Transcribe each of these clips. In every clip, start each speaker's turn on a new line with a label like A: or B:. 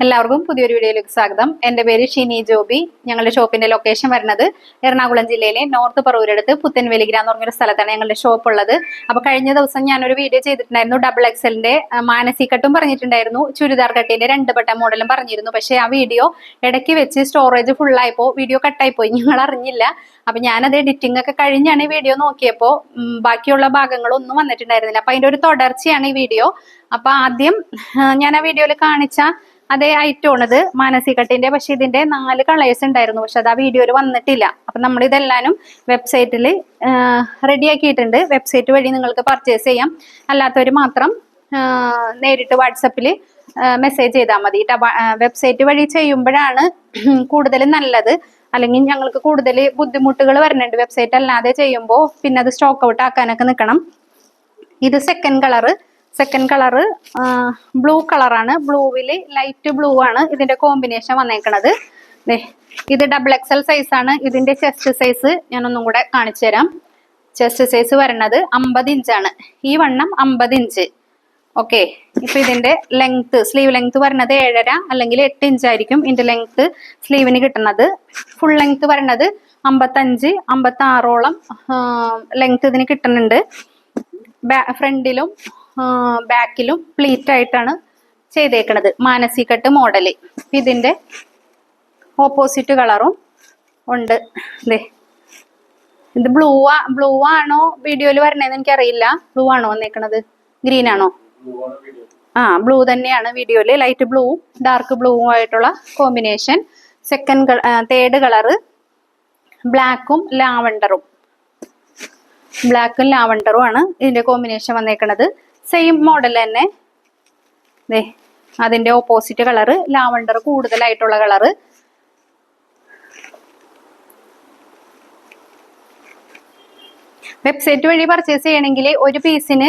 A: എല്ലാവർക്കും പുതിയൊരു വീഡിയോയിലേക്ക് സ്വാഗതം. എന്റെ പേര് ഷിനി ജോബി. ഞങ്ങളുടെ ഷോപ്പിന്റെ ലൊക്കേഷൻ വരുന്നത് എറണാകുളം ജില്ലയിലെ നോർത്ത് പറവൂരടുത്ത് പുത്തൻവേലിഗ്ര എന്ന് പറഞ്ഞൊരു സ്ഥലത്താണ് ഞങ്ങളുടെ ഷോപ്പ് ഉള്ളത്. അപ്പൊ കഴിഞ്ഞ ദിവസം ഞാനൊരു വീഡിയോ ചെയ്തിട്ടുണ്ടായിരുന്നു. ഡബിൾ എക്സലിന്റെ മാനസി കട്ടും പറഞ്ഞിട്ടുണ്ടായിരുന്നു. ചുരിദാർ കട്ടിന്റെ രണ്ട് ബട്ട മോഡലും പറഞ്ഞിരുന്നു. പക്ഷേ ആ വീഡിയോ ഇടയ്ക്ക് വെച്ച് സ്റ്റോറേജ് ഫുൾ ആയപ്പോ വീഡിയോ കട്ടായി പോയി ഞങ്ങൾ അറിഞ്ഞില്ല. അപ്പൊ ഞാനത് എഡിറ്റിംഗ് ഒക്കെ കഴിഞ്ഞാണ് ഈ വീഡിയോ നോക്കിയപ്പോ ഉം, ബാക്കിയുള്ള ഭാഗങ്ങളൊന്നും വന്നിട്ടുണ്ടായിരുന്നില്ല. അപ്പൊ അതിന്റെ ഒരു തുടർച്ചയാണ് ഈ വീഡിയോ. അപ്പൊ ആദ്യം ഞാൻ ആ വീഡിയോയിൽ കാണിച്ച അതേ ഐറ്റമാണിത് മാനസികട്ടിന്റെ. പക്ഷെ ഇതിന്റെ നാല് കളേഴ്സ് ഉണ്ടായിരുന്നു. പക്ഷെ അത് ആ വീഡിയോയിൽ വന്നിട്ടില്ല. അപ്പൊ നമ്മൾ ഇതെല്ലാനും വെബ്സൈറ്റിൽ റെഡി ആക്കിയിട്ടുണ്ട്. വെബ്സൈറ്റ് വഴി നിങ്ങൾക്ക് പർച്ചേസ് ചെയ്യാം. അല്ലാത്തവർ മാത്രം നേരിട്ട് വാട്സപ്പിൽ മെസ്സേജ് ചെയ്താൽ മതി. വെബ്സൈറ്റ് വഴി ചെയ്യുമ്പോഴാണ് കൂടുതൽ നല്ലത്. അല്ലെങ്കിൽ ഞങ്ങൾക്ക് കൂടുതൽ ബുദ്ധിമുട്ടുകൾ വരുന്നുണ്ട് വെബ്സൈറ്റ് അല്ലാതെ ചെയ്യുമ്പോൾ പിന്നെ അത് സ്റ്റോക്ക് ഔട്ട് ആക്കാനൊക്കെ നിൽക്കണം ഇത് second colour second colour blue കളറാണ് ബ്ലൂവിൽ ലൈറ്റ് ബ്ലൂ ആണ് ഇതിന്റെ കോമ്പിനേഷൻ വന്നേക്കണത്. ഇത് ഡബിൾ എക്സൽ സൈസ് ആണ്. ഇതിന്റെ ചെസ്റ്റ് സൈസ് ഞാൻ ഒന്നും കൂടെ കാണിച്ചു തരാം. ചെസ്റ്റ് സൈസ് വരണത് അമ്പത് ഇഞ്ചാണ് ഈ വണ്ണം അമ്പത് ഇഞ്ച് ഓക്കെ ഇപ്പൊ ഇതിന്റെ ലെങ്ത് സ്ലീവ് ലെങ്ത് വരണത് ഏഴര അല്ലെങ്കിൽ എട്ട് ഇഞ്ച് ആയിരിക്കും ഇതിന്റെ ലെങ്ത് സ്ലീവിന് കിട്ടുന്നത്. ഫുൾ ലെങ്ത് വരുന്നത് അമ്പത്തഞ്ച് അമ്പത്തി ആറോളം ലെങ്ത് ഇതിന് കിട്ടുന്നുണ്ട്. ഫ്രണ്ടിലും ബാക്കിലും പ്ലീറ്റ് ആയിട്ടാണ് ചെയ്തേക്കണത്. മാനസികട്ട് മോഡൽ. ഇതിന്റെ ഓപ്പോസിറ്റ് കളറും ഉണ്ട്. ദേ. ഇത് ബ്ലൂ ആ ബ്ലൂ ആണോ വീഡിയോയിൽ വരണേന്ന് എനിക്കറിയില്ല. ബ്ലൂ ആണോ വന്നേക്കണത്? ഗ്രീൻ ആണോ? ആ ബ്ലൂ തന്നെയാണ് വീഡിയോയിൽ ലൈറ്റ് ബ്ലൂ ഡാർക്ക് ബ്ലൂ ആയിട്ടുള്ള കോമ്പിനേഷൻ സെക്കൻഡ് തേർഡ് കളറ് ബ്ലാക്കും ലാവണ്ടറും ബ്ലാക്കും ലാവണ്ടറും ആണ് ഇതിന്റെ കോമ്പിനേഷൻ വന്നേക്കണത്. സെയിം മോഡൽ തന്നെ. ദേ അതിന്റെ ഓപ്പോസിറ്റ് കളറ് ലാവണ്ടർ കൂടുതലായിട്ടുള്ള കളറ് വെബ്സൈറ്റ് വഴി പർച്ചേസ് ചെയ്യണമെങ്കിൽ ഒരു പീസിന്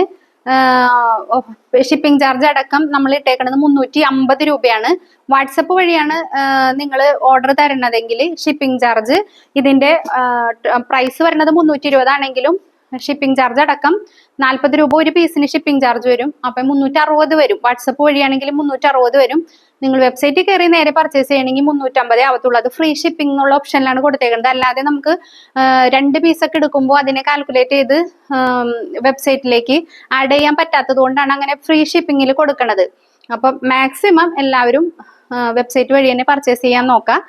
A: ഷിപ്പിംഗ് ചാർജ് അടക്കം നമ്മൾ ഇട്ടേക്കുന്നത് മുന്നൂറ്റി അമ്പത് രൂപയാണ്. വാട്സപ്പ് വഴിയാണ് നിങ്ങൾ ഓർഡർ തരുന്നതെങ്കിൽ ഷിപ്പിംഗ് ചാർജ് ഇതിന്റെ പ്രൈസ് വരുന്നത് മുന്നൂറ്റി ഇരുപതാണെങ്കിലും ഷിപ്പിംഗ് ചാർജ് അടക്കം നാൽപ്പത് രൂപ ഒരു പീസിന് ഷിപ്പിംഗ് ചാർജ് വരും. അപ്പൊ മുന്നൂറ്റി അറുപത് വരും. വാട്സപ്പ് വഴിയാണെങ്കിൽ മുന്നൂറ്റി അറുപത് വരും. നിങ്ങൾ വെബ്സൈറ്റിൽ കയറി നേരെ പർച്ചേസ് ചെയ്യണമെങ്കിൽ മുന്നൂറ്റമ്പതേ ആവത്തുള്ളൂ. അത് ഫ്രീ ഷിപ്പിംഗ് എന്നുള്ള ഓപ്ഷനിലാണ് കൊടുത്തേക്കുന്നത് അല്ലാതെ നമുക്ക് രണ്ട് പീസൊക്കെ എടുക്കുമ്പോൾ അതിനെ കാൽക്കുലേറ്റ് ചെയ്ത് വെബ്സൈറ്റിലേക്ക് ആഡ് ചെയ്യാൻ പറ്റാത്തത് കൊണ്ടാണ് അങ്ങനെ ഫ്രീ ഷിപ്പിങ്ങിൽ കൊടുക്കണത്. അപ്പൊ മാക്സിമം എല്ലാവരും വെബ്സൈറ്റ് വഴി തന്നെ പർച്ചേസ് ചെയ്യാൻ നോക്കാം.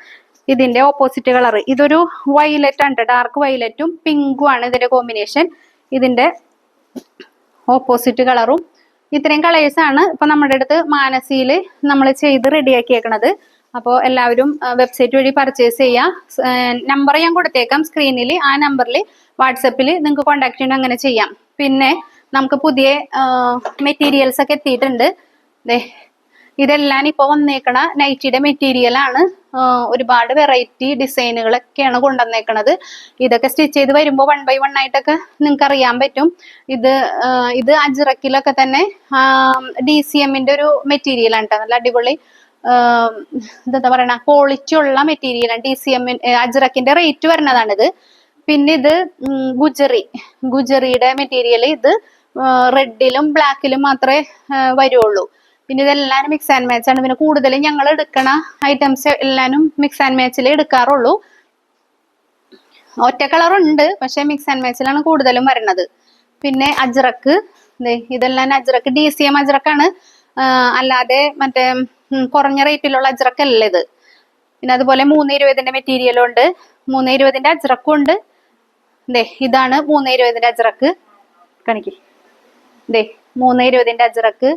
A: ഇതിന്റെ ഓപ്പോസിറ്റ് കളർ ഇതൊരു വൈലറ്റ് ആണ് ഡാർക്ക് വൈലറ്റും പിങ്കും ആണ് ഇതിന്റെ കോമ്പിനേഷൻ ഇതിന്റെ ഓപ്പോസിറ്റ് കളറും ഇത്രയും കളേഴ്സ് ആണ് ഇപ്പൊ നമ്മുടെ അടുത്ത് മാനസിയിൽ നമ്മൾ ചെയ്ത് റെഡിയാക്കിയേക്കണത് അപ്പോൾ എല്ലാവരും വെബ്സൈറ്റ് വഴി പർച്ചേസ് ചെയ്യാം. നമ്പർ ഞാൻ കൊടുത്തേക്കാം സ്ക്രീനിൽ ആ നമ്പറിൽ വാട്സപ്പിൽ നിങ്ങൾക്ക് കോൺടാക്ട് ചെയ്യണം അങ്ങനെ ചെയ്യാം. പിന്നെ നമുക്ക് പുതിയ മെറ്റീരിയൽസ് ഒക്കെ എത്തിയിട്ടുണ്ട്. ദേ ഇതെല്ലാം ഇപ്പോൾ വന്നേക്കണ നൈറ്റിയുടെ മെറ്റീരിയൽ ആണ്. ഒരുപാട് വെറൈറ്റി ഡിസൈനുകളൊക്കെയാണ് കൊണ്ടുവന്നേക്കണത്. ഇതൊക്കെ സ്റ്റിച്ച് ചെയ്ത് വരുമ്പോൾ വൺ ബൈ വൺ ആയിട്ടൊക്കെ നിങ്ങൾക്ക് അറിയാൻ പറ്റും. ഇത് ഇത് അജിറക്കിലൊക്കെ തന്നെ ഡി സി എമ്മിന്റെ ഒരു മെറ്റീരിയൽ ആണ് ട്ടോ. നല്ല അടിപൊളി എന്താ പറയണ ക്വാളിറ്റി ഉള്ള മെറ്റീരിയൽ ആണ് ഡി സി എമ്മിൻ അജിറക്കിന്റെ റേറ്റ് വരുന്നതാണിത് പിന്നെ ഇത് ഗുജറി. ഗുജറിയുടെ മെറ്റീരിയൽ ഇത് റെഡിലും ബ്ലാക്കിലും മാത്രമേ വരുള്ളൂ. പിന്നെ ഇതെല്ലാം മിക്സ് ആൻഡ് മാച്ച് ആണ്. പിന്നെ കൂടുതലും ഞങ്ങൾ എടുക്കണ ഐറ്റംസ് എല്ലാനും മിക്സ് ആൻഡ് മാച്ചിലേ എടുക്കാറുള്ളൂ. ഒറ്റ കളർ ഉണ്ട് പക്ഷെ മിക്സ് ആൻഡ് മാച്ചിലാണ് കൂടുതലും വരുന്നത് പിന്നെ അജ്രക്ക് ഇതെല്ലാം അജ്രക്ക് ഡി സി എം അജ്രക്കാണ്. അല്ലാതെ മറ്റേ കുറഞ്ഞ റേറ്റിലുള്ള അജ്രക്കല്ല ഇത്. പിന്നെ അതുപോലെ മൂന്ന് ഇരുപതിന്റെ മെറ്റീരിയലും ഉണ്ട്. മൂന്ന് ഇരുപതിന്റെ അജ്രക്കും ഉണ്ട്. ദേ ഇതാണ് മൂന്ന് ഇരുപതിന്റെ അജ്രക്ക്. കണിക്ക്. ദേ മൂന്ന് ഇരുപതിന്റെ അജ്രക്ക്.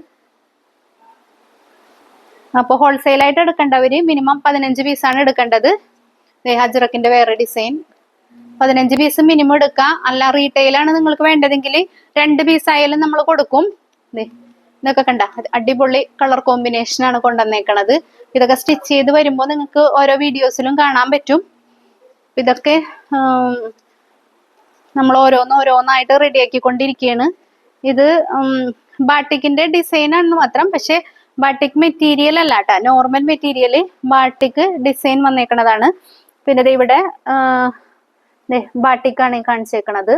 A: അപ്പോൾ ഹോൾസെയിൽ ആയിട്ട് എടുക്കേണ്ടവര് മിനിമം പതിനഞ്ച് ആണ് എടുക്കേണ്ടത്. ദേ അജ്രക്കിന്റെ വേറെ ഡിസൈൻ പതിനഞ്ച് പീസ് മിനിമം എടുക്കാം. അല്ല റീറ്റെയിൽ ആണ് നിങ്ങൾക്ക് വേണ്ടതെങ്കിൽ രണ്ട് പീസ് ആയാലും നമ്മൾ കൊടുക്കും. ഇതൊക്കെ കണ്ട. അടിപൊളി കളർ കോമ്പിനേഷൻ ആണ് കൊണ്ടുവന്നേക്കണത്. ഇതൊക്കെ സ്റ്റിച്ച് ചെയ്ത് വരുമ്പോൾ നിങ്ങൾക്ക് ഓരോ വീഡിയോസിലും കാണാൻ പറ്റും. ഇതൊക്കെ നമ്മൾ ഓരോന്ന് ഓരോന്നായിട്ട് റെഡിയാക്കിക്കൊണ്ടിരിക്കുകയാണ് ഇത് ബാട്ടിക്കിന്റെ ഡിസൈൻ ആണെന്ന് മാത്രം. പക്ഷെ ബാട്ടിക് മെറ്റീരിയൽ അല്ല കേട്ടോ നോർമൽ മെറ്റീരിയൽ ബാട്ടിക് ഡിസൈൻ വന്നേക്കണതാണ്. പിന്നെ ഇവിടെ ബാട്ടിക്കാണ് ഈ കാണിച്ചേക്കണത്.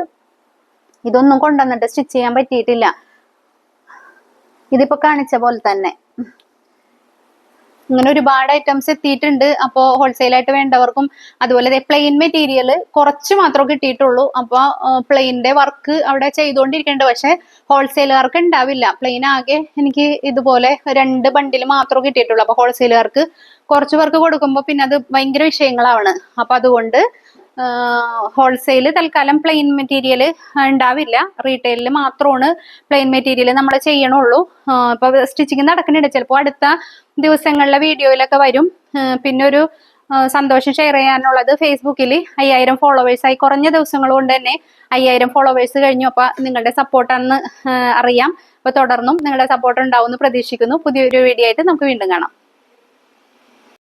A: ഇതൊന്നും കൊണ്ടുവന്നിട്ട് സ്റ്റിച്ച് ചെയ്യാൻ പറ്റിയിട്ടില്ല. ഇതിപ്പോ കാണിച്ച പോലെ തന്നെ. ഇങ്ങനെ ഒരുപാട് ഐറ്റംസ് എത്തിയിട്ടുണ്ട്. അപ്പോൾ ഹോൾസെയിലായിട്ട് വേണ്ടവർക്കും അതുപോലെ പ്ലെയിൻ മെറ്റീരിയൽ കുറച്ച് മാത്രമേ കിട്ടിയിട്ടുള്ളൂ. അപ്പോൾ പ്ലെയിനിന്റെ വർക്ക് അവിടെ ചെയ്തുകൊണ്ടിരിക്കുന്നുണ്ട്. പക്ഷെ ഹോൾസെയിലുകാർക്ക് ഉണ്ടാവില്ല. പ്ലെയിൻ ആകെ എനിക്ക് ഇതുപോലെ രണ്ട് ബണ്ടിൽ മാത്രമേ കിട്ടിയിട്ടുള്ളൂ. അപ്പോൾ ഹോൾസെയിലുകാർക്ക് കുറച്ച് പേർക്ക് കൊടുക്കുമ്പോൾ പിന്നെ അത് ഭയങ്കര വിഷയങ്ങളാണ്. അപ്പോൾ അതുകൊണ്ട് ഹോൾസെയിൽ തൽക്കാലം പ്ലെയിൻ മെറ്റീരിയൽ ഉണ്ടാവില്ല. റീറ്റെയിലിൽ മാത്രമാണ് പ്ലെയിൻ മെറ്റീരിയൽ നമ്മൾ ചെയ്യണുള്ളൂ. ഇപ്പൊ സ്റ്റിച്ചിങ് നടക്കുന്നുണ്ട്. ചിലപ്പോൾ അടുത്ത ദിവസങ്ങളിലെ വീഡിയോയിലൊക്കെ വരും. പിന്നെ ഒരു സന്തോഷം ഷെയർ ചെയ്യാനുള്ളത് ഫേസ്ബുക്കിൽ അയ്യായിരം ഫോളോവേഴ്സ് ആയി കുറഞ്ഞ ദിവസങ്ങൾ കൊണ്ട് തന്നെ അയ്യായിരം ഫോളോവേഴ്സ് കഴിഞ്ഞു. അപ്പോൾ നിങ്ങളുടെ സപ്പോർട്ടാണെന്ന് അറിയാം. അപ്പോൾ തുടർന്നും നിങ്ങളുടെ സപ്പോർട്ട് ഉണ്ടാവും എന്ന് പ്രതീക്ഷിക്കുന്നു. പുതിയൊരു വീഡിയോ ആയിട്ട് നമുക്ക് വീണ്ടും കാണാം.